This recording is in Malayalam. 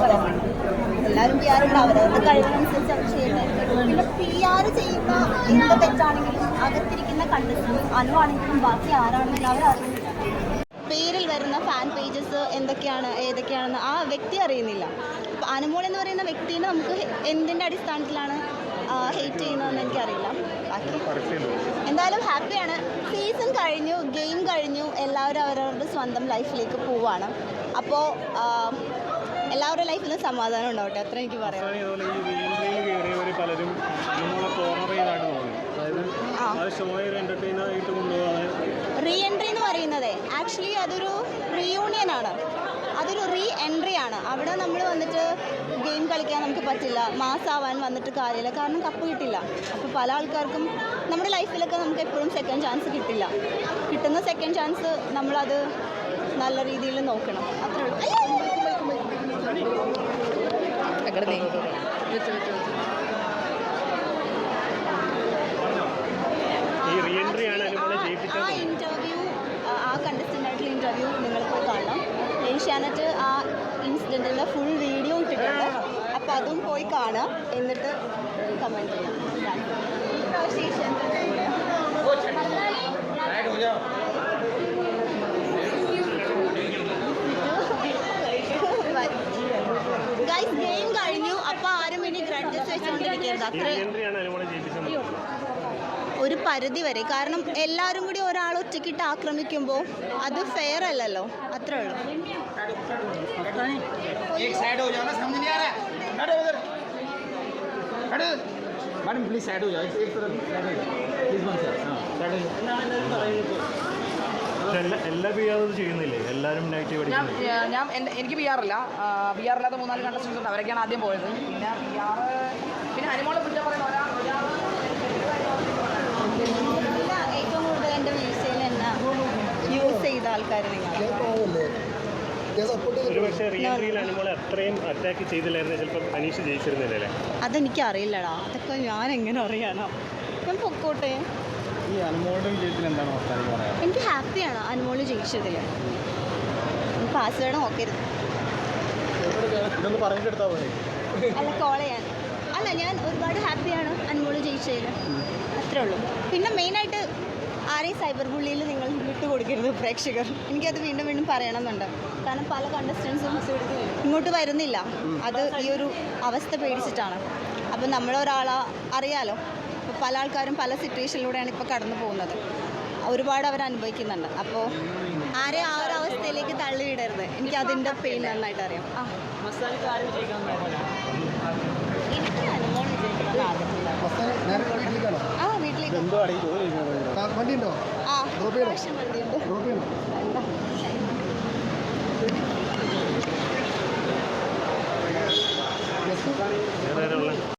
പറയാൻ എല്ലാവരും പി ആറുണ്ട് അവരവരുടെ കഴിവിനനുസരിച്ച് അവർ ചെയ്യട്ടെ പിന്നെ പി ആർ ചെയ്യുന്ന എന്ത് തെറ്റാണെങ്കിലും അകത്തിരിക്കുന്ന കണ്ടസ്റ്റൻസ് അനുവാണെങ്കിലും ബാക്കി ആരാണെങ്കിലും അവരറിയുന്നില്ല പേരിൽ വരുന്ന ഫാൻ പേജസ് എന്തൊക്കെയാണ് ഏതൊക്കെയാണെന്ന് ആ വ്യക്തി അറിയുന്നില്ല. അനുമോൾ എന്ന് പറയുന്ന വ്യക്തിനെ നമുക്ക് എന്തിന്റെ അടിസ്ഥാനത്തിലാണ് ഹെയ്റ്റ് ചെയ്യുന്നതെന്ന് എനിക്കറിയില്ല. ബാക്കി എന്തായാലും ഹാപ്പിയാണ്. സീസൺ കഴിഞ്ഞു ഗെയിം കഴിഞ്ഞു എല്ലാവരും അവരവരുടെ സ്വന്തം ലൈഫിലേക്ക് പോവാണ്. അപ്പോൾ എല്ലാവരുടെ ലൈഫിലും സമാധാനം ഉണ്ടാവട്ടെ അത്ര എനിക്ക് പറയാം റീ എൻട്രി എന്ന് പറയുന്നത് ആക്ച്വലി അതൊരു റീയൂണിയൻ ആണ്. അതൊരു റീ എൻട്രി ആണ്. അവിടെ നമ്മൾ വന്നിട്ട് ഗെയിം കളിക്കാൻ നമുക്ക് പറ്റില്ല. മാസാവാൻ വന്നിട്ട് കാര്യമില്ല. കാരണം കപ്പ് കിട്ടില്ല. അപ്പോൾ പല ആൾക്കാർക്കും നമ്മുടെ ലൈഫിലൊക്കെ നമുക്ക് എപ്പോഴും സെക്കൻഡ് ചാൻസ് കിട്ടില്ല. കിട്ടുന്ന സെക്കൻഡ് ചാൻസ് നമ്മളത് നല്ല രീതിയിൽ നോക്കണം. അത്രേ ഉള്ളൂ. അയ്യോ! ഈ റീ എൻട്രി ആണ് അനുമോളെ ആ- ജയിപ്പിച്ചത് ആ ഇന്റർവ്യൂ ആ കണ്ടസ്റ്റന്റ് ആയിട്ടുള്ള ഇന്റർവ്യൂ നിങ്ങൾ പോയി കാണണം. ഏഷ്യാനെറ്റ് ആ ഇൻസിഡന്റിന്റെ ഫുൾ വീഡിയോ ഇട്ടിട്ടുണ്ട്. അപ്പോൾ അതും പോയി കാണാം. എന്നിട്ട് കമന്റ് ചെയ്യാം ഈ പ്രാവശ്യം ഏഷ്യാനെറ്റ് ഗൈസ് ഗെയിം കഴിഞ്ഞു അപ്പോൾ ആരും ഇനി ഗ്രഡ്ജസ് വെച്ചുകൊണ്ടിരിക്കരുത് ഈ അത്ര റീ എൻട്രി ആണ് അനുമോളെ ജയിപ്പിച്ചത് ഒരു പരിധി വരെ കാരണം എല്ലാവരും കൂടി ഒരാൾ ഒറ്റക്കിട്ട് ആക്രമിക്കുമ്പോൾ അത് ഫെയർ അല്ലല്ലോ അത്രേ ഉള്ളൂ एक साइड हो जाओ ना समझ नहीं आ रहा है हटो उधर हटो मैडम प्लीज साइड हो जाओ एक तरफ साइड हो जाओ प्लीज वन साइड हाँ साइड हो जाओ പക്ഷെ എല്ലാ എല്ലാ പി ആറും ചെയ്യുന്നില്ലേ എല്ലാവരും നെഗറ്റീവ് ഞാൻ ഞാൻ എനിക്ക് ബി ആർ ഇല്ല. ബി ആർ ഇല്ലാത്ത മൂന്നാൽ കണ്ടസ്റ്റൻസ് ഉണ്ട്. അവരൊക്കെയാണ് ആദ്യം പോയത്. പിന്നെ ബി ആർ പിന്നെ അനുമോളെ കുറ്റം പറയുന്ന ഒരാൾ. ഏറ്റവും കൂടുതൽ എന്റെ വീഴ്ചയിൽ എന്നെ യൂസ് ചെയ്ത ആൾക്കാർ അതെനിക്ക് അറിയില്ലടാ. അതൊക്കെ ഞാൻ എങ്ങനെ അറിയാനോ? ഞാൻ പൊക്കോട്ടെ. എനിക്ക് ഹാപ്പിയാണ് അനുമോൾ ജയിച്ചതിൽ പാസ്വേഡ് നോക്കരുത് അല്ല കോൾ ചെയ്യാൻ. അല്ല ഞാൻ ഒരുപാട് ഹാപ്പിയാണ് അനുമോൾ ജയിച്ചതിൽ അത്രേ ഉള്ളൂ. പിന്നെ മെയിനായിട്ട് ആരെയും സൈബർ ബുള്ളിയിൽ നിങ്ങൾ വിട്ടു കൊടുക്കരുത് പ്രേക്ഷകർ. എനിക്കത് വീണ്ടും വീണ്ടും പറയണമെന്നുണ്ട്. കാരണം പല കണ്ടസ്റ്റൻസും ഇങ്ങോട്ട് വരുന്നില്ല. അത് ഈ ഒരു അവസ്ഥ പേടിച്ചിട്ടാണ്. അപ്പം നമ്മളൊരാളെ അറിയാലോ. പല ആൾക്കാരും പല സിറ്റുവേഷനിലൂടെയാണ് ഇപ്പോൾ കടന്നു പോകുന്നത്. ഒരുപാട് അവർ അനുഭവിക്കുന്നുണ്ട്. അപ്പോൾ ആരെ ആ ഒരു അവസ്ഥയിലേക്ക് തള്ളിവിടരുത്. എനിക്ക് അതിന്റെ പെയിൻ നന്നായിട്ട് അറിയാം. ആ. വീട്ടിലേക്ക്. ആ